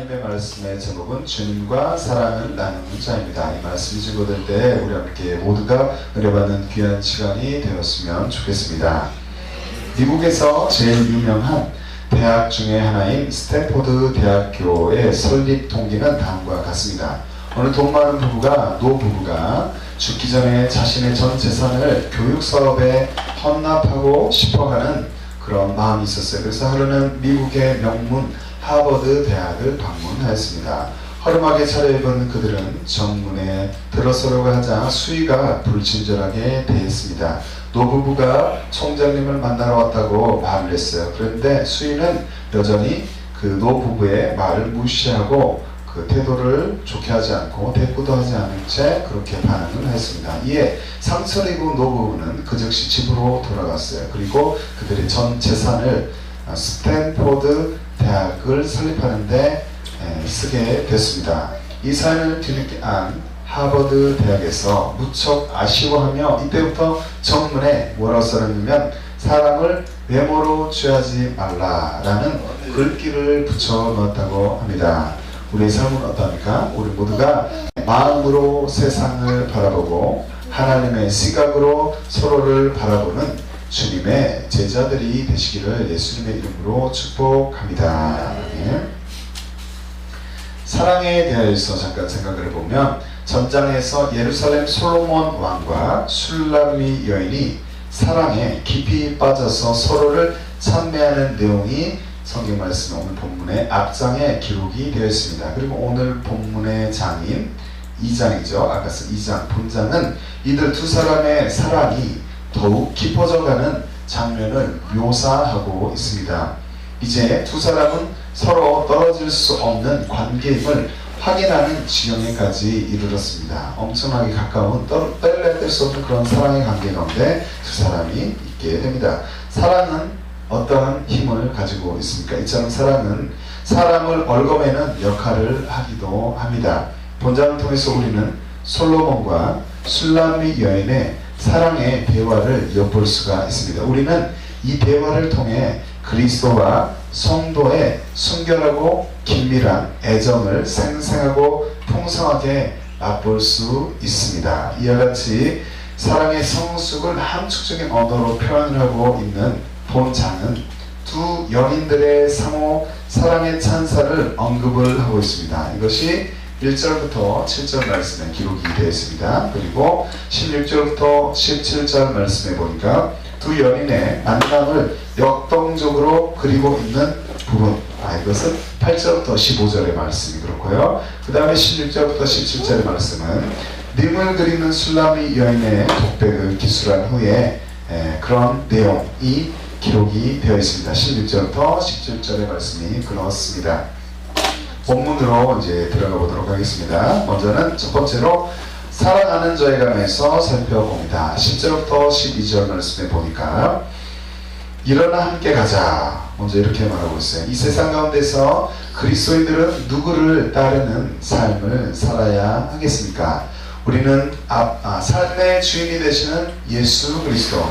하나님의 말씀의 제목은 주님과 사랑을 나누는 자입니다. 이 말씀이 증거될 때 우리 함께 모두가 은혜받는 귀한 시간이 되었으면 좋겠습니다. 미국에서 제일 유명한 대학 중에 하나인 스탠포드 대학교의 설립 동기는 다음과 같습니다. 어느 돈 많은 부부가 노 부부가 죽기 전에 자신의 전 재산을 교육 사업에 헌납하고 싶어하는 그런 마음이 있었어요. 그래서 하루는 미국의 명문 하버드 대학을 방문하였습니다. 허름하게 차려입은 그들은 정문에 들어서려고 하자 수위가 불친절하게 대했습니다. 노부부가 총장님을 만나러 왔다고 말을 했어요. 그런데 수위는 여전히 그 노부부의 말을 무시하고 그 태도를 좋게 하지 않고 대꾸도 하지 않은 채 그렇게 반응을 했습니다. 이에 상처를 입은 노부부는 그 즉시 집으로 돌아갔어요. 그리고 그들의 전 재산을 스탠포드 대학을 설립하는데 에, 쓰게 됐습니다. 이 사연을 뒤늦게 안 하버드 대학에서 무척 아쉬워하며 이때부터 정문에 뭐라고 써놨냐면 사람을 외모로 취하지 말라라는 글귀를 붙여 넣었다고 합니다. 우리의 삶은 어떠합니까? 우리 모두가 마음으로 세상을 바라보고 하나님의 시각으로 서로를 바라보는 주님의 제자들이 되시기를 예수님의 이름으로 축복합니다. 예. 사랑에 대해서 잠깐 생각을 해보면 전장에서 예루살렘 솔로몬 왕과 술람미 여인이 사랑에 깊이 빠져서 서로를 찬매하는 내용이 성경 말씀 오늘 본문의 앞장에 기록이 되어 있습니다. 그리고 오늘 본문의 장인 2장이죠. 아까 쓴 2장 본장은 이들 두 사람의 사랑이 더욱 깊어져가는 장면을 묘사하고 있습니다. 이제 두 사람은 서로 떨어질 수 없는 관계임을 확인하는 지경에까지 이르렀습니다. 엄청나게 가까운 뗄래 뗄수 없는 그런 사랑의 관계 가운데 두 사람이 있게 됩니다. 사랑은 어떠한 힘을 가지고 있습니까? 이처럼 사랑은 사람을 얽어매는 역할을 하기도 합니다. 본장을 통해서 우리는 솔로몬과 술람미 여인의 사랑의 대화를 엿볼 수가 있습니다. 우리는 이 대화를 통해 그리스도와 성도의 순결하고 긴밀한 애정을 생생하고 풍성하게 맛볼 수 있습니다. 이와 같이 사랑의 성숙을 함축적인 언어로 표현을 하고 있는 본장은 두 연인들의 상호 사랑의 찬사를 언급을 하고 있습니다. 이것이 1절부터 7절 말씀에 기록이 되어 있습니다. 그리고 16절부터 17절 말씀에 보니까 두 연인의 만남을 역동적으로 그리고 있는 부분. 아, 이것은 8절부터 15절의 말씀이 그렇고요. 그 다음에 16절부터 17절의 말씀은 님을 그리는 술라미 여인의 독백을 기술한 후에 에, 그런 내용이 기록이 되어 있습니다. 16절부터 17절의 말씀이 그렇습니다. 본문으로 이제 들어가 보도록 하겠습니다. 먼저는 첫 번째로 사랑하는 자에 관해서 살펴봅니다. 10절부터 12절 말씀에 보니까 일어나 함께 가자. 먼저 이렇게 말하고 있어요. 이 세상 가운데서 그리스도인들은 누구를 따르는 삶을 살아야 하겠습니까? 우리는 아, 아, 삶의 주인이 되시는 예수 그리스도,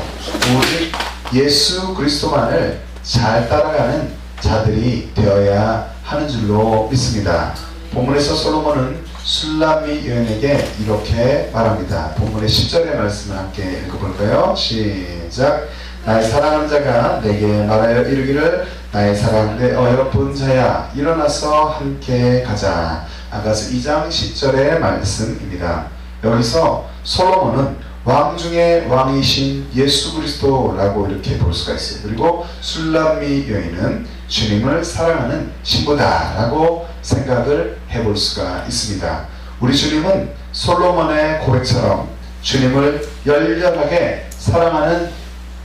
오직 예수 그리스도만을 잘 따라가는 자들이 되어야 하는 줄로 믿습니다. 본문에서 솔로몬은 술람미 여인에게 이렇게 말합니다. 본문의 10절의 말씀을 함께 읽어볼까요? 시작. 나의 사랑하는 자가 내게 말하여 이르기를 나의 사랑하는 어여쁜 자야 일어나서 함께 가자. 아가서 2장 10절의 말씀입니다. 여기서 솔로몬은 왕 중의 왕이신 예수 그리스도라고 이렇게 볼 수가 있어요. 그리고 술람미 여인은 주님을 사랑하는 신부다라고 생각을 해볼 수가 있습니다. 우리 주님은 솔로몬의 고백처럼 주님을 열렬하게 사랑하는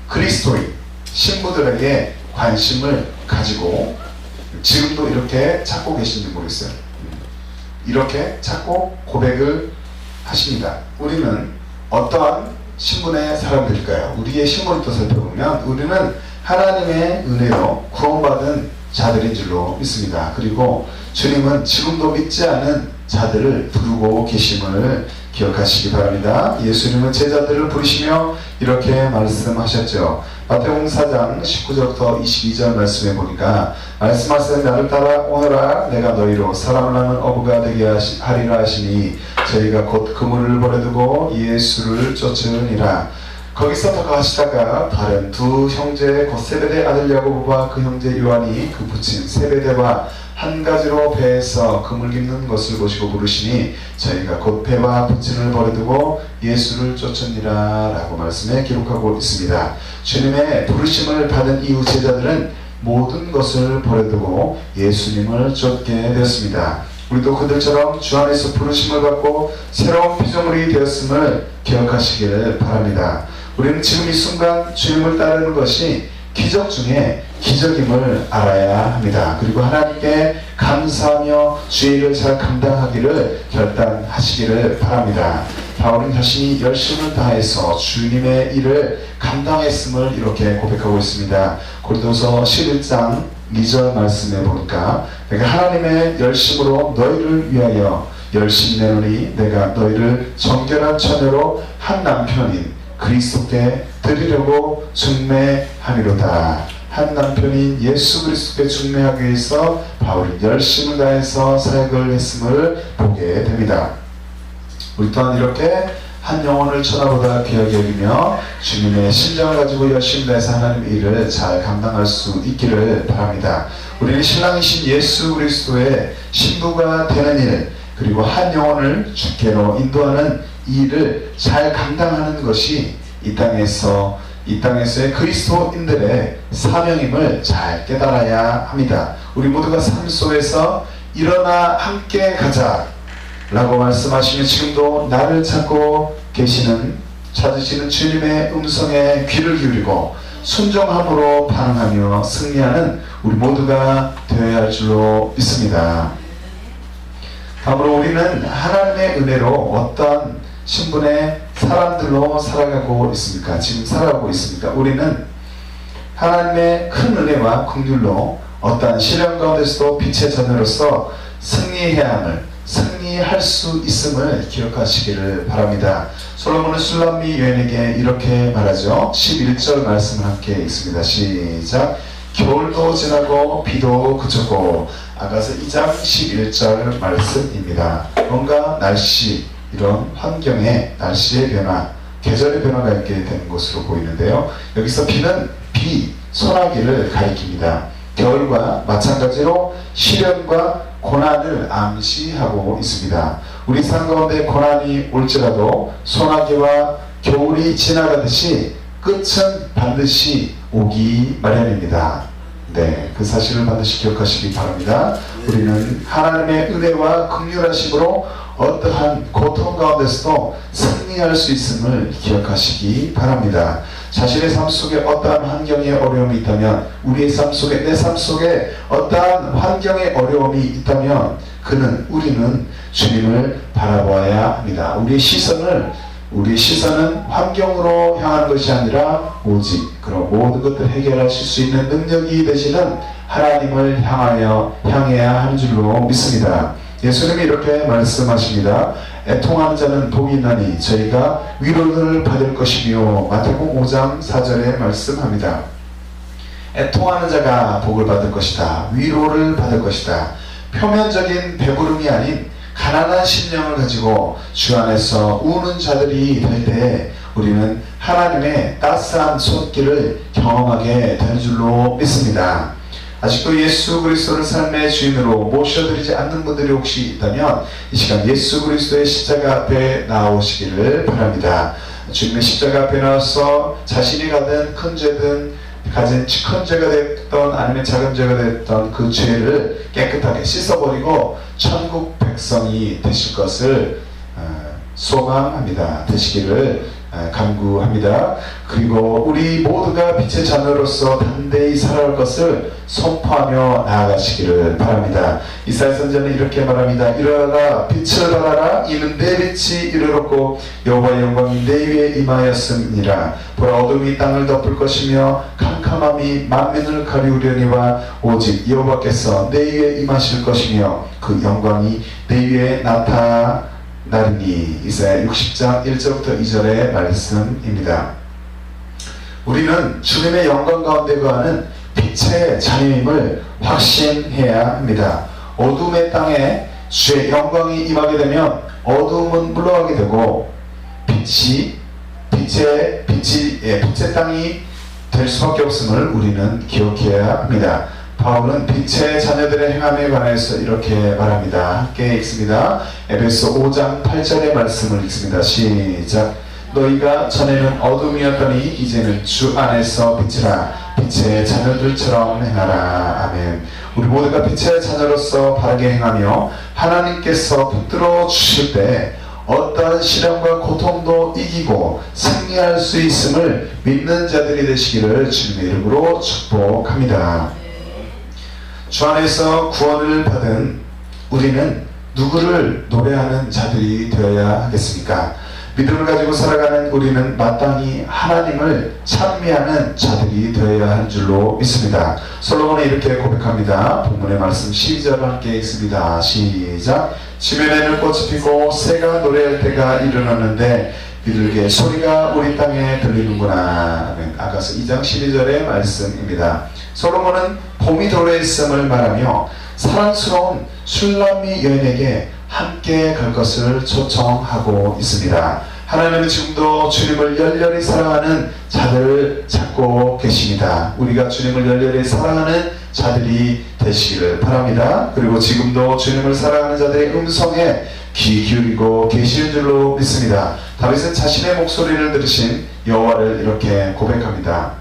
그리스도인 신부들에게 관심을 가지고 지금도 이렇게 찾고 계신지 모르겠어요. 이렇게 찾고 고백을 하십니다. 우리는 어떠한 신분의 사람들일까요? 우리의 신분을 또 살펴보면 우리는 하나님의 은혜로 구원받은 자들인 줄로 믿습니다. 그리고 주님은 지금도 믿지 않은 자들을 부르고 계심을 기억하시기 바랍니다. 예수님은 제자들을 부르시며 이렇게 말씀하셨죠. 마태복음 4장 19절부터 22절 말씀에 보니까 말씀하시되 나를 따라 오너라 내가 너희로 사람을 낳는 어부가 되게 하리라 하시니 저희가 곧 그물을 버려두고 예수를 쫓으니라 거기서 더 가시다가 다른 두 형제 곧 세베대 아들 야고보와 그 형제 요한이 그 부친 세베대와 한 가지로 배에서 그물 깁는 것을 보시고 부르시니 저희가 곧 배와 부친을 버려두고 예수를 쫓으니라 라고 말씀에 기록하고 있습니다. 주님의 부르심을 받은 이후 제자들은 모든 것을 버려두고 예수님을 쫓게 되었습니다. 우리도 그들처럼 주 안에서 부르심을 받고 새로운 피조물이 되었음을 기억하시기를 바랍니다. 우리는 지금 이 순간 주님을 따르는 것이 기적 중에 기적임을 알아야 합니다. 그리고 하나님께 감사하며 주의 일을 잘 감당하기를 결단하시기를 바랍니다. 바울은 자신이 열심을 다해서 주님의 일을 감당했음을 이렇게 고백하고 있습니다. 고린도서 11장 2절 말씀에 보니까 내가 하나님의 열심으로 너희를 위하여 열심 내노니 내가 너희를 정결한 처녀로 한 남편인 그리스도께 드리려고 중매함이로다. 한 남편인 예수 그리스도께 중매하기 위해서 바울이 열심을 다해서 사역을 했음을 보게 됩니다. 우리 또한 이렇게 한 영혼을 천하보다 귀하게 여기며 주님의 심정을 가지고 열심히 다해서 하나님의 일을 잘 감당할 수 있기를 바랍니다. 우리는 신랑이신 예수 그리스도의 신부가 되는 일 그리고 한 영혼을 주께로 인도하는 이 일을 잘 감당하는 것이 이 땅에서 이 땅에서의 그리스도인들의 사명임을 잘 깨달아야 합니다. 우리 모두가 삶 속에서 일어나 함께 가자 라고 말씀하시며 지금도 나를 찾고 계시는 찾으시는 주님의 음성에 귀를 기울이고 순종함으로 반응하며 승리하는 우리 모두가 되어야 할 줄로 믿습니다. 다음으로 우리는 하나님의 은혜로 어떤 신분의 사람들로 살아가고 있습니까? 지금 살아가고 있습니까? 우리는 하나님의 큰 은혜와 긍휼로 어떠한 시련 가운데서도 빛의 자녀로서 승리해야 함을 승리할 수 있음을 기억하시기를 바랍니다. 솔로몬은 술람미 여인에게 이렇게 말하죠. 11절 말씀을 함께 읽습니다. 시작. 겨울도 지나고 비도 그쳤고 아가서 2장 11절 말씀입니다. 뭔가 날씨 이런 환경의 날씨의 변화 계절의 변화가 있게 되는 것으로 보이는데요. 여기서 비는 비, 소나기를 가리킵니다. 겨울과 마찬가지로 시련과 고난을 암시하고 있습니다. 우리 삶 가운데 고난이 올지라도 소나기와 겨울이 지나가듯이 끝은 반드시 오기 마련입니다. 네, 그 사실을 반드시 기억하시기 바랍니다. 우리는 하나님의 은혜와 긍휼하심으로 어떠한 고통 가운데서도 승리할 수 있음을 기억하시기 바랍니다. 자신의 삶 속에 어떠한 환경의 어려움이 있다면 우리의 삶 속에 내 삶 속에 어떠한 환경의 어려움이 있다면 그는 우리는 주님을 바라보아야 합니다. 우리의 시선을 우리 시선은 환경으로 향하는 것이 아니라 오직 그런 모든 것들 해결하실 수 있는 능력이 되시는 하나님을 향하여 향해야 하는 줄로 믿습니다. 예수님이 이렇게 말씀하십니다. 애통하는 자는 복이 있나니 저희가 위로를 받을 것이며 마태복음 5장 4절에 말씀합니다. 애통하는 자가 복을 받을 것이다. 위로를 받을 것이다. 표면적인 배부름이 아닌 가난한 심령을 가지고 주 안에서 우는 자들이 될 때 우리는 하나님의 따스한 손길을 경험하게 되는 줄로 믿습니다. 아직도 예수 그리스도를 삶의 주인으로 모셔드리지 않는 분들이 혹시 있다면 이 시간 예수 그리스도의 십자가 앞에 나오시기를 바랍니다. 주님의 십자가 앞에 나와서 자신이 가진 큰 죄든 가진 큰 죄가 됐던 아니면 작은 죄가 됐던 그 죄를 깨끗하게 씻어버리고 천국 백성이 되실 것을 어, 소망합니다. 되시기를 어, 간구합니다. 그리고 우리 모두가 빛의 자녀로서 단대 히 살아갈 것을 선포하며 나아가시기를 바랍니다. 이사야 선자는 이렇게 말합니다. 일어나라 빛을 발하라 이는 내 빛이 이르렀고 여호와의 영광이 내 위에 임하였음이니라 보라 어둠이 땅을 덮을 것이며 캄캄함이 만민을 가리우려니와 오직 여호와께서 내 위에 임하실 것이며 그 영광이 내 위에 나타 날이니 이사야 60장 1절부터 2절의 말씀입니다. 우리는 주님의 영광 가운데 거하는 빛의 자녀임을 확신해야 합니다. 어둠의 땅에 주의 영광이 임하게 되면 어둠은 물러가게 되고 빛이 빛의 빛이 예, 빛의 땅이 될 수밖에 없음을 우리는 기억해야 합니다. 바울은 빛의 자녀들의 행함에 관해서 이렇게 말합니다. 함께 읽습니다. 에베소 5장 8절의 말씀을 읽습니다. 시작. 너희가 전에는 어둠이었더니 이제는 주 안에서 빛이라 빛의 자녀들처럼 행하라. 아멘. 우리 모두가 빛의 자녀로서 바르게 행하며 하나님께서 붙들어 주실 때 어떠한 시련과 고통도 이기고 승리할 수 있음을 믿는 자들이 되시기를 주님의 이름으로 축복합니다. 주 안에서 구원을 받은 우리는 누구를 노래하는 자들이 되어야 하겠습니까? 믿음을 가지고 살아가는 우리는 마땅히 하나님을 찬미하는 자들이 되어야 하는 줄로 믿습니다. 솔로몬이 이렇게 고백합니다. 본문의 말씀 시절 함께 읽습니다. 시작. 지면에는 꽃이 피고 새가 노래할 때가 이르렀는데 비둘기의 소리가 우리 땅에 들리는구나. 아가서 2장 12절의 말씀입니다. 솔로몬은 봄이 도래했음을 말하며 사랑스러운 술람미 여인에게 함께 갈 것을 초청하고 있습니다. 하나님은 지금도 주님을 열렬히 사랑하는 자들을 찾고 계십니다. 우리가 주님을 열렬히 사랑하는 자들이 되시기를 바랍니다. 그리고 지금도 주님을 사랑하는 자들의 음성에 귀 기울이고 계시는 줄로 믿습니다. 다윗은 자신의 목소리를 들으신 여호와를 이렇게 고백합니다.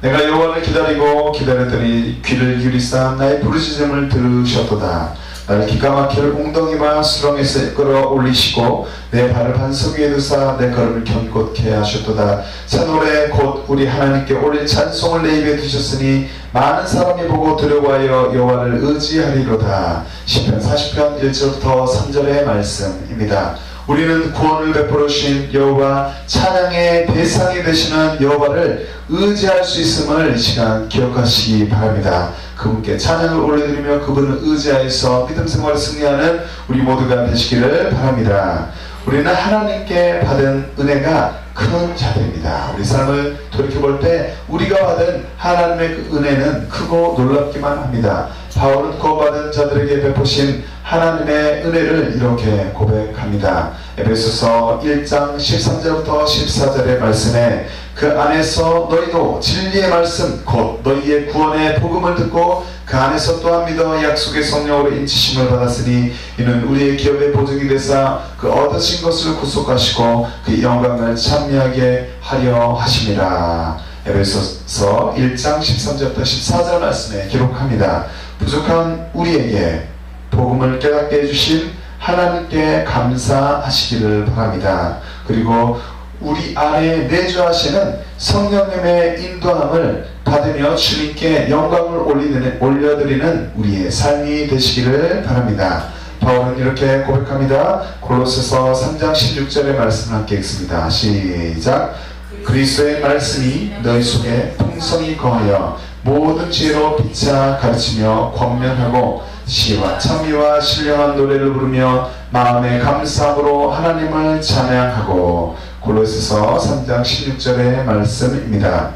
내가 여호와를 기다리고 기다렸더니 귀를 기울이사 나의 부르짖음을 들으셨도다. 나를 기가 막힐 웅덩이와 수렁에서 끌어올리시고 내 발을 반석 위에 두사 내 걸음을 견고케 하셨도다. 새 노래 곧 우리 하나님께 올릴 찬송을 내 입에 두셨으니 많은 사람이 보고 두려워하여 여호와를 의지하리로다. 시편 40편 1절부터 3절의 말씀입니다. 우리는 구원을 베풀어 주신 여호와 찬양의 대상이 되시는 여호와를 의지할 수 있음을 이 시간 기억하시기 바랍니다. 그분께 찬양을 올려드리며 그분을 의지하여서 믿음 생활을 승리하는 우리 모두가 되시기를 바랍니다. 우리는 하나님께 받은 은혜가 큰 자들입니다. 우리 삶을 돌이켜볼 때 우리가 받은 하나님의 그 은혜는 크고 놀랍기만 합니다. 바울은 구원받은 자들에게 베푸신 하나님의 은혜를 이렇게 고백합니다. 에베소서 1장 13절부터 14절의 말씀에 그 안에서 너희도 진리의 말씀 곧 너희의 구원의 복음을 듣고 그 안에서 또한 믿어 약속의 성령으로 인치심을 받았으니 이는 우리의 기업의 보증이 되사 그 얻으신 것을 구속하시고 그 영광을 찬미하게 하려 하심이라 에베소서 1장 13절부터 14절 말씀에 기록합니다. 부족한 우리에게 복음을 깨닫게 해주신 하나님께 감사하시기를 바랍니다. 그리고 우리 안에 내주하시는 성령님의 인도함을 받으며 주님께 영광을 올리는, 올려드리는 우리의 삶이 되시기를 바랍니다. 바울은 이렇게 고백합니다. 골로새서 3장 16절의 말씀 함께 읽습니다. 시작. 그리스도의 말씀이 너희 속에 풍성히 거하여 모든 지혜로 빛자 가르치며 권면하고 시와 찬미와 신령한 노래를 부르며 마음의 감사함으로 하나님을 찬양하고 골로새서 3장 16절의 말씀입니다.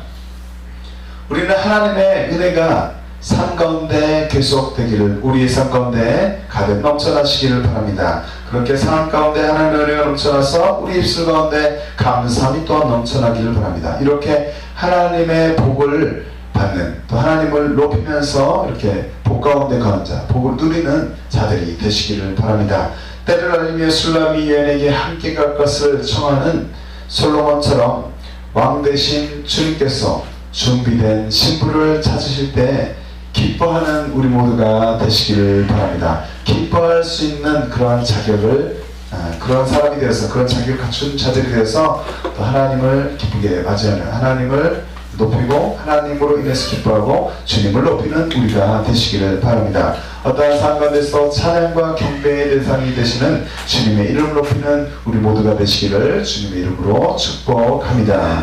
우리는 하나님의 은혜가 삶 가운데 계속되기를 우리의 삶 가운데 가득 넘쳐나시기를 바랍니다. 그렇게 삶 가운데 하나님의 은혜가 넘쳐나서 우리 입술 가운데 감사함이 또한 넘쳐나기를 바랍니다. 이렇게 하나님의 복을 받는 또 하나님을 높이면서 이렇게 복 가운데 가는 자, 복을 누리는 자들이 되시기를 바랍니다. 때를 알리며 술람이 여인에게 함께 갈 것을 청하는 솔로몬처럼 왕 대신 주님께서 준비된 신부를 찾으실 때 기뻐하는 우리 모두가 되시기를 바랍니다. 기뻐할 수 있는 그러한 자격을 아, 그런 사람이 되어서 그런 자격을 갖춘 자들이 되어서 또 하나님을 기쁘게 맞이하는 하나님을 높이고 하나님으로 인해서 기뻐하고 주님을 높이는 우리가 되시기를 바랍니다. 어떠한 상관에서 찬양과 경배의 대상이 되시는 주님의 이름을 높이는 우리 모두가 되시기를 주님의 이름으로 축복합니다.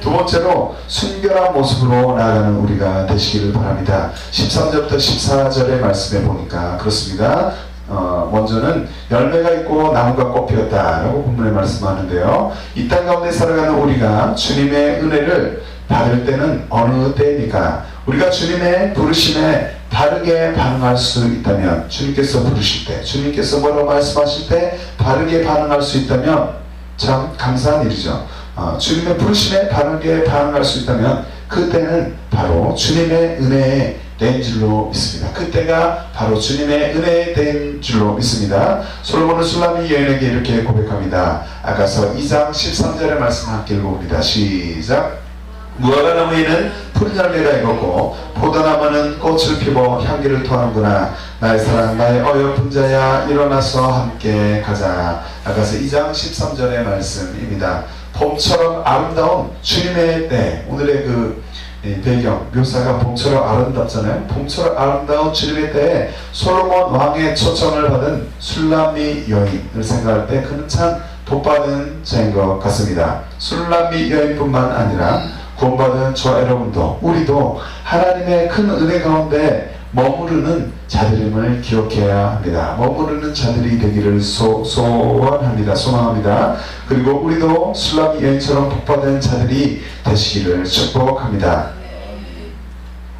두 번째로 순결한 모습으로 나아가는 우리가 되시기를 바랍니다. 13절부터 14절의 말씀에 보니까 그렇습니다. 어, 먼저는 열매가 있고 나무가 꽃 피었다라고 본문에 말씀하는데요. 이 땅 가운데 살아가는 우리가 주님의 은혜를 받을 때는 어느 때입니까? 우리가 주님의 부르심에 바르게 반응할 수 있다면 주님께서 부르실 때 주님께서 뭐라고 말씀하실 때 바르게 반응할 수 있다면 참 감사한 일이죠. 어, 주님의 부르심에 바르게 반응할 수 있다면 그때는 바로 주님의 은혜에 된 줄로 믿습니다. 그때가 바로 주님의 은혜에 된 줄로 믿습니다. 솔로몬은 술라미 여인에게 이렇게 고백합니다. 아까서 2장 13절의 말씀 함께 읽어봅니다. 시작. 무화과 나무에는 푸른 열매가 익었고 포도나무는 꽃을 피워 향기를 토하는구나. 나의 사랑 나의 어여쁜 자야 일어나서 함께 가자. 아까서 2장 13절의 말씀입니다. 봄처럼 아름다운 주님의 때. 오늘의 그이 배경 묘사가 봄처럼 아름답잖아요. 봄처럼 아름다운 주님의 때에 솔로몬 왕의 초청을 받은 술람미 여인을 생각할 때 그는 참 복받은 자인 것 같습니다. 술람미 여인뿐만 아니라 구원받은 저 여러분도 우리도 하나님의 큰 은혜 가운데 머무르는 자들임을 기억해야 합니다. 머무르는 자들이 되기를 소, 소원합니다. 소망합니다. 그리고 우리도 술람이 여인처럼 복받은 자들이 되시기를 축복합니다.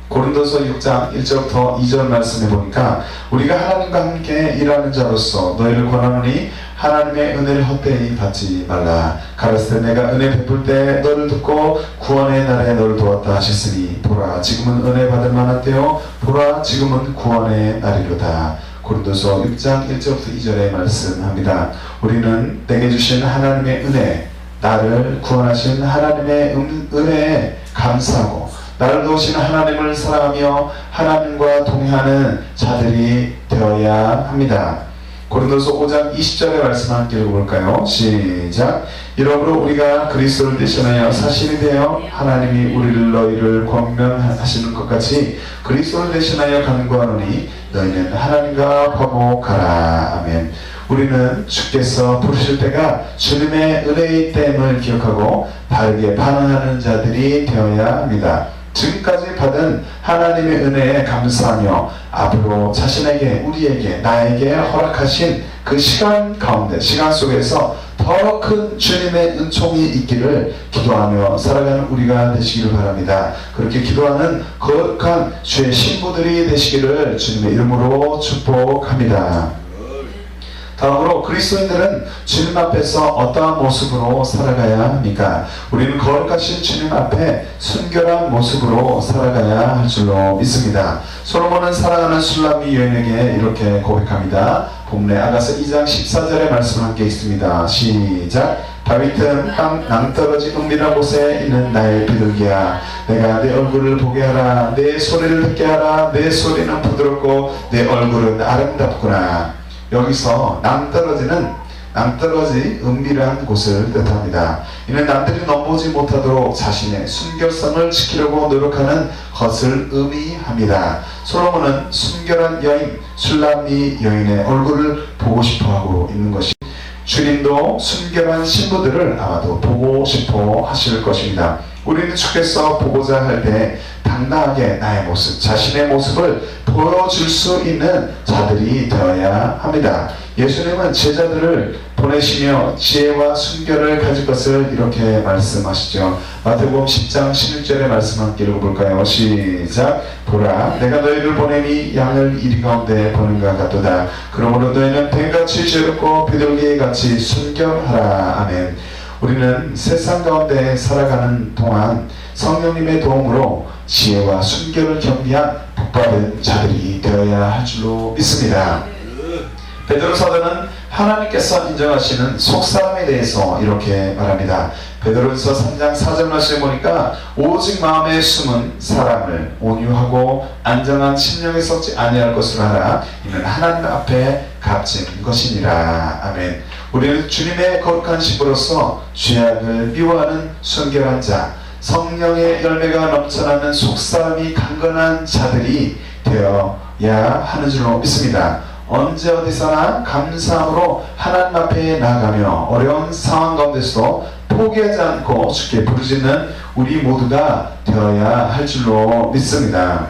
고린도서 6장 1절부터 2절 말씀해 보니까 우리가 하나님과 함께 일하는 자로서 너희를 권하노니 하나님의 은혜를 헛되이 받지 말라. 가라사대 내가 은혜 베풀 때 너를 듣고 구원의 날에 너를 도왔다 하셨으니 보라 지금은 은혜 받을 만한 때요. 보라 지금은 구원의 날이로다. 고린도서 6장 1절부터 2절에 말씀합니다. 우리는 내게 주신 하나님의 은혜 나를 구원하신 하나님의 은- 은혜에 감사하고 나를 도우신 하나님을 사랑하며 하나님과 동행하는 자들이 되어야 합니다. 고린도서 5장 20절의 말씀 함께 읽어볼까요? 시작. 이러므로 우리가 그리스도를 대신하여 사실이 되어 하나님이 우리를 너희를 권면하시는 것 같이 그리스도를 대신하여 간구하노니 너희는 하나님과 화목하라. 아멘. 우리는 주께서 부르실 때가 주님의 은혜의 땜을 기억하고 바르게 반응하는 자들이 되어야 합니다. 지금까지 받은 하나님의 은혜에 감사하며 앞으로 자신에게 우리에게 나에게 허락하신 그 시간 가운데 시간 속에서 더 큰 주님의 은총이 있기를 기도하며 살아가는 우리가 되시기를 바랍니다. 그렇게 기도하는 거룩한 주의 신부들이 되시기를 주님의 이름으로 축복합니다. 다음으로 그리스도인들은 주님 앞에서 어떠한 모습으로 살아가야 합니까? 우리는 거룩하신 주님 앞에 순결한 모습으로 살아가야 할 줄로 믿습니다. 솔로몬은 사랑하는 술람미 여인에게 이렇게 고백합니다. 본문에 아가서 2장 14절의 말씀 함께 있습니다. 시작. 다윗은 땅 낭떠러지 은밀한 곳에 있는 나의 비둘기야 내가 내 얼굴을 보게 하라 내 소리를 듣게 하라 내 소리는 부드럽고 내 얼굴은 아름답구나 여기서 낭떠러지는 낭떠러지 은밀한 곳을 뜻합니다. 이는 남들이 넘보지 못하도록 자신의 순결성을 지키려고 노력하는 것을 의미합니다. 솔로몬은 순결한 여인 술람미 여인의 얼굴을 보고 싶어하고 있는 것이 주님도 순결한 신부들을 아마도 보고 싶어 하실 것입니다. 우리는 주께서 보고자 할 때 당당하게 나의 모습, 자신의 모습을 보여줄 수 있는 자들이 되어야 합니다. 예수님은 제자들을 보내시며 지혜와 순결을 가질 것을 이렇게 말씀하시죠. 마태복음 10장 16절의 말씀 함께 읽어볼까요? 시작. 보라, 내가 너희를 보내니 양을 이리 가운데 보는 것 같도다. 그러므로 너희는 뱀같이 지혜롭고 비둘기 같이 순결하라. 아멘. 우리는 세상 가운데 살아가는 동안 성령님의 도움으로 지혜와 순결을 겸비한 복받은 자들이 되어야 할 줄로 믿습니다. 베드로 사도는 하나님께서 인정하시는 속사람에 대해서 이렇게 말합니다. 베드로서 3장 4절 말씀에 보니까 오직 마음에 숨은 사람을 온유하고 안정한 심령에 썩지 아니할 것으로 하라. 이는 하나님 앞에 값진 것이니라. 아멘. 우리는 주님의 거룩한 신부로서 죄악을 미워하는 순결한 자, 성령의 열매가 넘쳐나는 속사람이 강건한 자들이 되어야 하는 줄로 믿습니다. 언제 어디서나 감사함으로 하나님 앞에 나아가며 어려운 상황 가운데서도 포기하지 않고 주께 부르짖는 우리 모두가 되어야 할 줄로 믿습니다.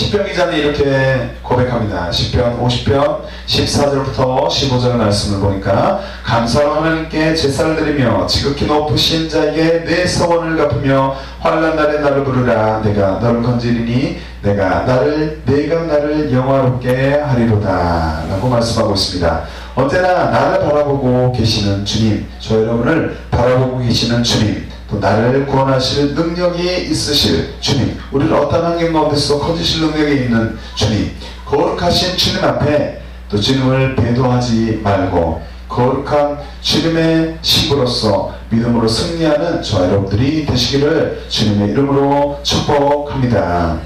시편 기자는 이렇게 고백합니다. 시편 50편 14절부터 15절 말씀을 보니까 감사로 하나님께 제사를 드리며 지극히 높으신 자에게 내 서원을 갚으며 환난 날에 나를 부르라 내가 너를 건지리니 내가 나를 내가 나를 영화롭게 하리로다 라고 말씀하고 있습니다. 언제나 나를 바라보고 계시는 주님 저 여러분을 바라보고 계시는 주님 또 나를 구원하실 능력이 있으실 주님 우리를 어떤 환경 가운데서 건지실 능력이 있는 주님 거룩하신 주님 앞에 또 주님을 배도하지 말고 거룩한 주님의 신부로서 믿음으로 승리하는 저 여러분들이 되시기를 주님의 이름으로 축복합니다.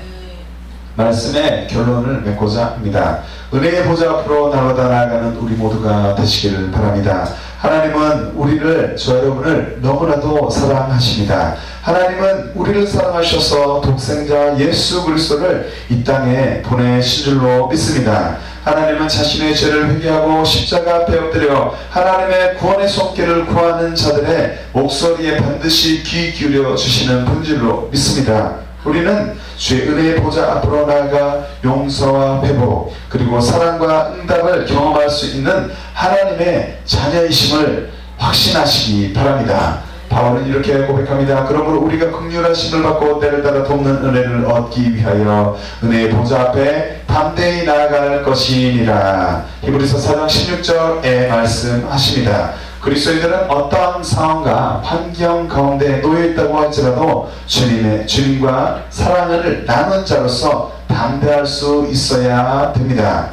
말씀의 결론을 맺고자 합니다. 은혜의 보좌 앞으로 나아가는 우리 모두가 되시기를 바랍니다. 하나님은 우리를 저 여러분을 너무나도 사랑하십니다. 하나님은 우리를 사랑하셔서 독생자 예수 그리스도를 이 땅에 보내신 줄로 믿습니다. 하나님은 자신의 죄를 회개하고 십자가 앞에 엎드려 하나님의 구원의 손길을 구하는 자들의 목소리에 반드시 귀 기울여 주시는 분줄로 믿습니다. 우리는 주의 은혜의 보좌 앞으로 나아가 용서와 회복 그리고 사랑과 응답을 경험할 수 있는 하나님의 자녀이심을 확신하시기 바랍니다. 바울은 이렇게 고백합니다. 그러므로 우리가 극률하심을 받고 때를 따라 돕는 은혜를 얻기 위하여 은혜의 보좌 앞에 담대히 나아갈 것이니라. 히브리서 4장 16절에 말씀하십니다. 그리스도인들은 어떠한 상황과 환경 가운데 놓여 있다고 할지라도 주님의 주님과 사랑을 나눈 자로서 담대할 수 있어야 됩니다.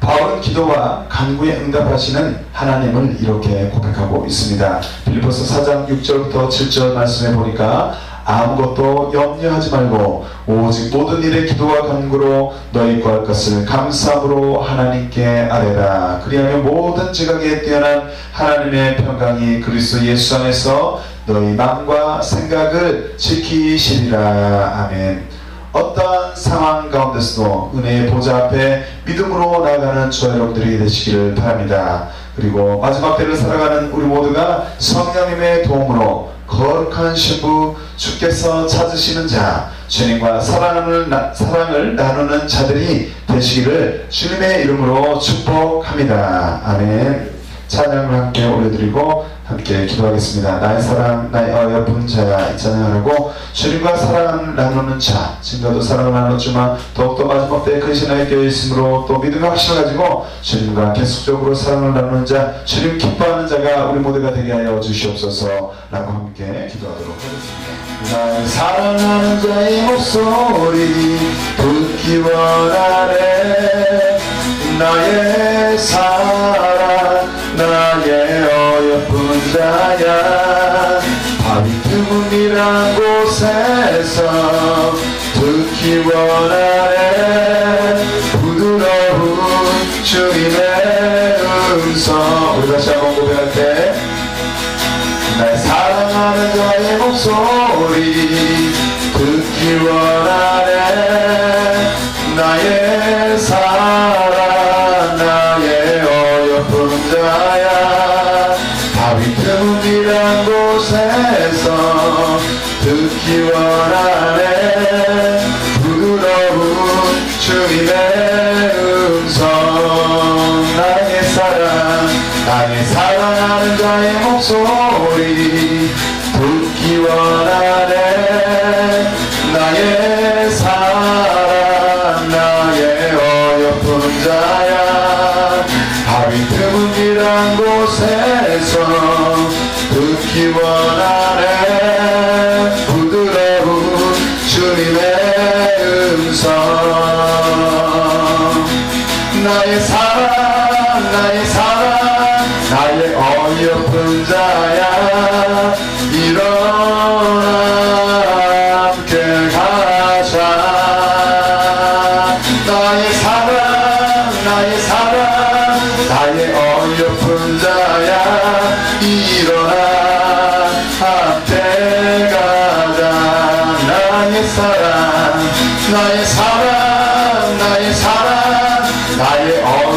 바울은 기도와 간구에 응답하시는 하나님을 이렇게 고백하고 있습니다. 빌리포스 4장 6절부터 7절 말씀해 보니까 아무것도 염려하지 말고 오직 모든 일에 기도와 간구로 너희 구할 것을 감사함으로 하나님께 아뢰라. 그리하면 모든 지각에 뛰어난 하나님의 평강이 그리스도 예수 안에서 너희 마음과 생각을 지키시리라. 아멘. 어떠한 상황 가운데서도 은혜의 보좌 앞에 믿음으로 나아가는 저 여러분들이 되시기를 바랍니다. 그리고 마지막 때를 살아가는 우리 모두가 성령님의 도움으로 거룩한 신부 주께서 찾으시는 자 주님과 사랑을, 나, 사랑을 나누는 자들이 되시기를 주님의 이름으로 축복합니다. 아멘. 찬양을 함께 올려드리고 함께 기도하겠습니다. 나의 사랑, 나의 어여쁜 자야 이 찬양하고 주님과 사랑을 나누는 자 지금도 사랑을 나눴지만 더욱더 마지막 때에 큰 신앙이 깨어있으므로 또 믿음의 확신을 가지고 주님과 계속적으로 사랑을 나누는 자 주님 기뻐하는 자가 우리 모두가 되게 하여 주시옵소서 라고 함께 기도하도록 하겠습니다. 나의 사랑하는 자의 목소리 듣기 원하네 나의 사랑 나의 어여쁜 자야 밤이 드문이란 곳에서 듣기 원하네. 부드러운 주님의 음성. 우리 다시 한번 고백할 때날 사랑하는 자의 목소리 듣기 원하네. 나의 사랑 곳에서 듣기 원하네. 부드러운 주님의 음성. 나의 사랑 나의 사랑하는 자의 목소리. 듣기 원하네 사랑 나의 사랑 나의 어여쁜 자야 일어나 함께 가자. 나의 사랑 나의 사랑 나의 사랑 나의 어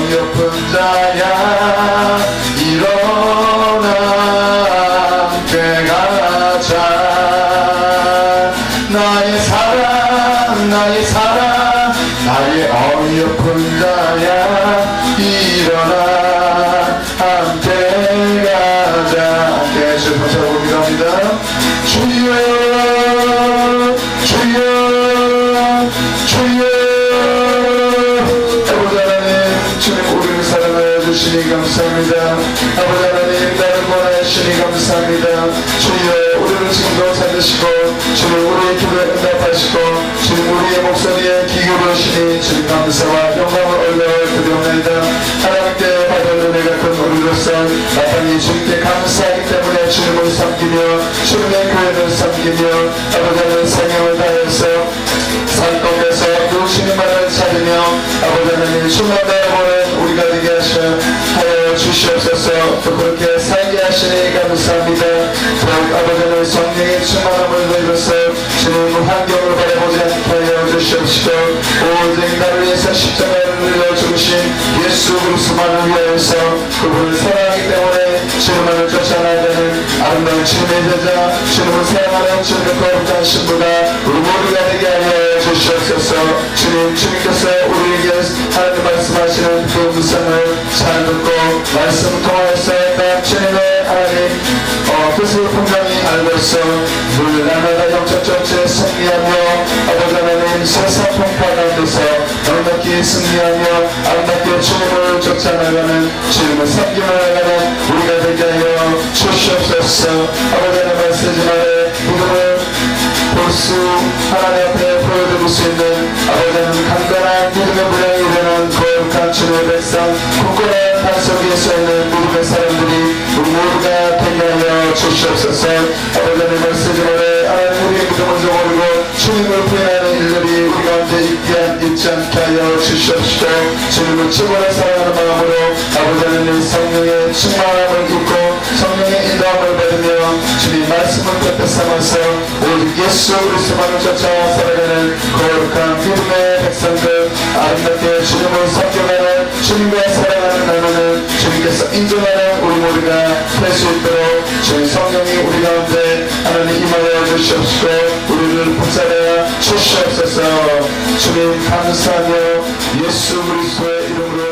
주여, 우리를 지금도 찾으시고, 주님 우리의 기도에 응답하시고, 주님 우리의 목소리에 귀 기울여주시니 주님 감사와 영광을 올려 드리옵나이다. 하나님께 받을 은혜 같은 우리로서 마땅히 주님께 감사하기 때문에 주님을 섬기며 주님의 교회를 섬기며 아버지 하나님 생명을 다해서 산 가운데서 누구시는만을 찾으며 아버지 하나님 주만 바라보는 우리가 되게 하셔 하여 주시옵소서 또 그렇게 주시옵시고 오직 나를 위해서 십자가를 흘려 죽으신 예수 그리스도만을 위하여서 그분을 사랑하기 때문에 주님만을 쫓아나가는 아름다운 주님의 제자 주님을 사랑하는 주님의 거룩한 신부가 우리 모두가 되게 하여 주시옵소서. 주님 주님께서 우리에게 하나님 말씀하시는 그 음성을 잘 듣고 말씀 통하여서 딱 주님의 하나님 어, 뜻을 분명히 알고서 물 나라가 영적 정치에 승리하며 아버지 하나님 세상 통파 가운데서 넉넉히 승리하며 아름답게 주님을 쫓아나가는 주님을 섬기며 나가는 우리가 되게 하여 주시옵소서. 아버지 하나님 말씀지만에 믿음을 볼수 하나님 앞에 보여드릴 수 있는 아버지는 강건한 믿음의 무장이 되는 거룩한 주님의 백성 굳건한 반석 위에 서있는 믿음의 사람들이 우리 모두가 되게 하여 주시옵소서 아버지는 말씀지만에 하나님 우리의 믿음을 저버리고 주님과 사랑하는 나누는 주님께서 인정하는 우리 모두가 될 수 있도록 주님 성령이 우리 가운데 하나님 임하여 주시옵시고 우리를 붙잡아 주시옵소서. 주님 감사하며 예수 그리스도의 이름으로